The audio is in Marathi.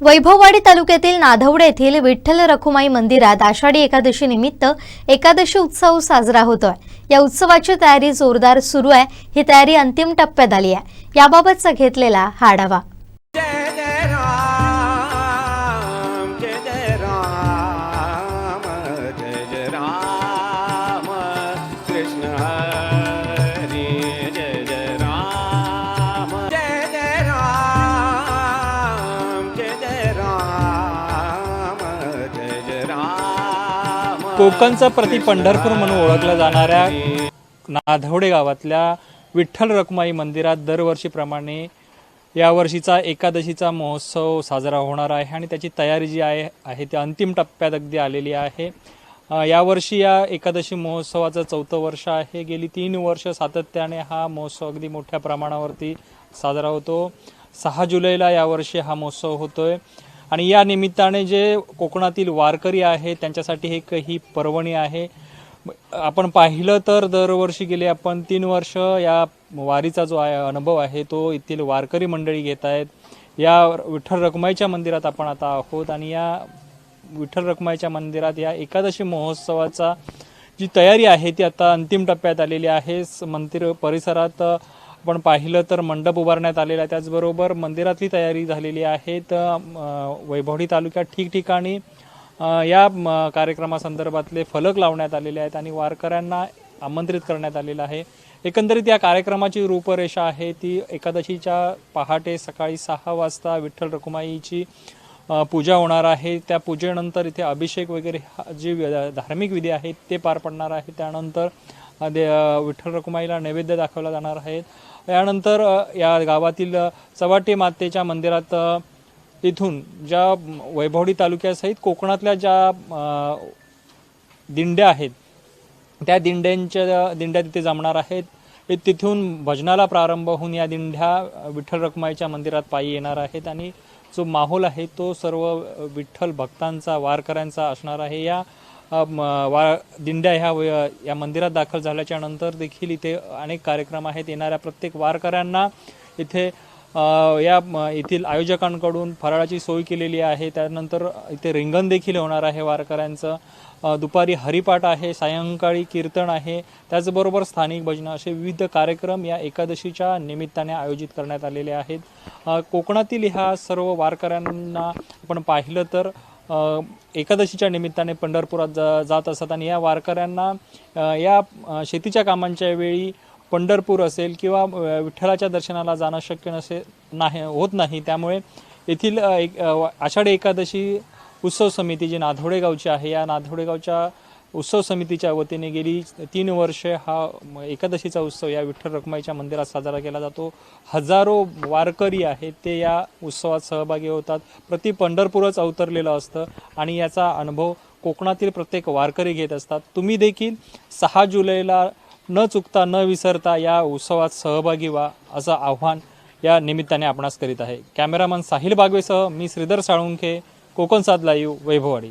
वैभववाडी तालुक्यातील नाधवडे येथील विठ्ठल रखुमाई मंदिरात आषाढी एकादशी निमित्त एकादशी उत्सव साजरा होतोय. या उत्सवाची तयारी जोरदार सुरू आहे. ही तयारी अंतिम टप्प्यात आली आहे. याबाबतचा घेतलेला हा आढावा. कोकणचा प्रति पंढरपूर म्हणून ओळखल्या जाणाऱ्या नाधवडे गावातल्या विठ्ठल रखुमाई मंदिरात दरवर्षीप्रमाणे यावर्षीचा एकादशीचा महोत्सव साजरा होणार आहे आणि त्याची तयारी जी आहे आहे ती अंतिम टप्प्यात अगदी आलेली आहे. यावर्षी या एकादशी महोत्सवाचं चौथं वर्ष आहे. गेली तीन वर्ष सातत्याने हा महोत्सव अगदी मोठ्या प्रमाणावरती साजरा होतो. सहा जुलैला यावर्षी हा महोत्सव होतोय. आणि या निमित्ताने जे कोकणातील वारकरी आहे त्यांच्यासाठी एक ही पर्वणी आहे. आपण पाहिलं तर दरवर्षी गेले आपण तीन वर्ष या वारीचा जो आहे अनुभव आहे तो येथील वारकरी मंडळी घेत आहेत. या विठ्ठल रखुमाईच्या मंदिरात आपण आता आहोत आणि या विठ्ठल रखुमाईच्या मंदिरात या एकादशी महोत्सवाचा जी तयारी आहे ती आता अंतिम टप्प्यात आलेली आहे. स- मंदिर परिसरात आपण पाहिलं तर मंडप उभारण्यात आलेला आहे. त्याचबरोबर मंदिरातली तयारी झालेली आहे. तर वैभवडी तालुक्यात ठिकठिकाणी या कार्यक्रमासंदर्भातले फलक लावण्यात आलेले आहेत आणि वारकऱ्यांना आमंत्रित करण्यात आलेलं आहे. एकंदरीत या कार्यक्रमाची रूपरेषा आहे ती एकादशीच्या पहाटे सकाळी सहा वाजता विठ्ठल रखुमाईची पूजा होणार आहे. त्या पूजेनंतर इथे अभिषेक वगैरे जी जे धार्मिक विधी आहेत ते पार पडणार आहे. त्यानंतर दे विठ्ठल रखुमाईला नैवेद्य दाखवला जाणार आहेत यानंतर या गावातील चवाटे मातेच्या मंदिरात इथून ज्या वैभवडी तालुक्यासहित कोकणातल्या ज्या दिंड्या आहेत त्या दिंड्यांच्या दिंड्या तिथे जमणार आहेत. तिथून भजनाला प्रारंभ होऊन या दिंड्या विठ्ठल रखुमाईच्या मंदिरात पायी येणार आहेत आणि जो माहोल आहे तो सर्व विठ्ठल भक्तांचा वारकऱ्यांचा असणार आहे. या वा दिंड्या ह्या व- या मंदिरात दाखल झाल्याच्यानंतर देखील इथे अनेक कार्यक्रम आहेत. येणाऱ्या प्रत्येक वारकऱ्यांना इथे या येथील आयोजकांकडून फराळाची सोय केलेली आहे. त्यानंतर इथे रिंगण देखील होणार आहे वारकऱ्यांचं. दुपारी हरिपाठ आहे सायंकाळी कीर्तन आहे. त्याचबरोबर स्थानिक भजनं असे विविध कार्यक्रम या एकादशीच्या निमित्ताने आयोजित करण्यात आलेले आहेत. कोकणातील ह्या सर्व वारकऱ्यांना आपण पाहिलं तर एकादशीच्या निमित्ताने पंढरपुरात जा जात असतात आणि या वारकऱ्यांना या शेतीच्या कामांच्या वेळी पंढरपूर असेल किंवा विठ्ठलाच्या दर्शनाला जाणं शक्य नसे नाही होत नाही. त्यामुळे येथील एक आषाढी एकादशी उत्सव समिती जी नाधोडे गावची आहे या नाधोडे गावच्या उत्सव समितीच्या वतीने गेली. तीन वर्षे हा एकादशीचा उत्सव या विठ्ठल रखुमाईच्या मंदिरात साजरा केला जातो. हजारो वारकरी आहेत ते या उत्सवात सहभागी होतात. प्रति पंढरपूरच अवतरलेलं असतं आणि याचा अनुभव कोकणातील प्रत्येक वारकरी घेत असतात. तुम्ही देखील सहा जुलैला न चुकता न विसरता या उत्सवात सहभागी व्हा असं आव्हान या निमित्ताने आपणास करीत आहे. कॅमेरामन साहिल बागवेसह मी श्रीधर साळुंखे कोकण सात लाईव्ह वैभववाडी.